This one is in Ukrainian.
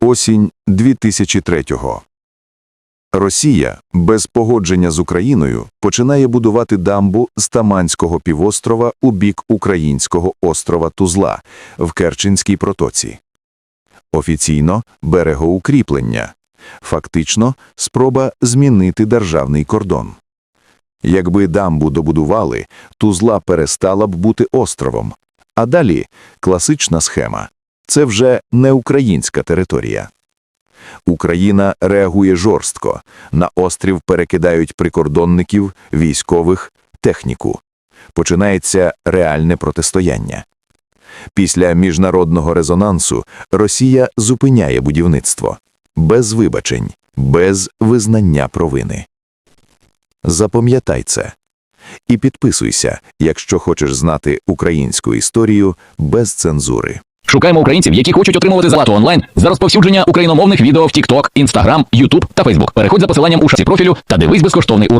Осінь 2003-го. Росія без погодження з Україною починає будувати дамбу з Таманського півострова у бік українського острова Тузла в Керченській протоці. Офіційно берегоукріплення. Фактично спроба змінити державний кордон. Якби дамбу добудували, Тузла перестала б бути островом. А далі класична схема. Це вже не українська територія. Україна реагує жорстко. На острів перекидають прикордонників, військових, техніку. Починається реальне протистояння. Після міжнародного резонансу Росія зупиняє будівництво. Без вибачень, без визнання провини. Запам'ятай це. І підписуйся, якщо хочеш знати українську історію без цензури. Шукаємо українців, які хочуть отримувати зарплату онлайн за розповсюдження україномовних відео в TikTok, Instagram, YouTube та Facebook. Переходь за посиланням у шапці профілю та дивись безкоштовний урок.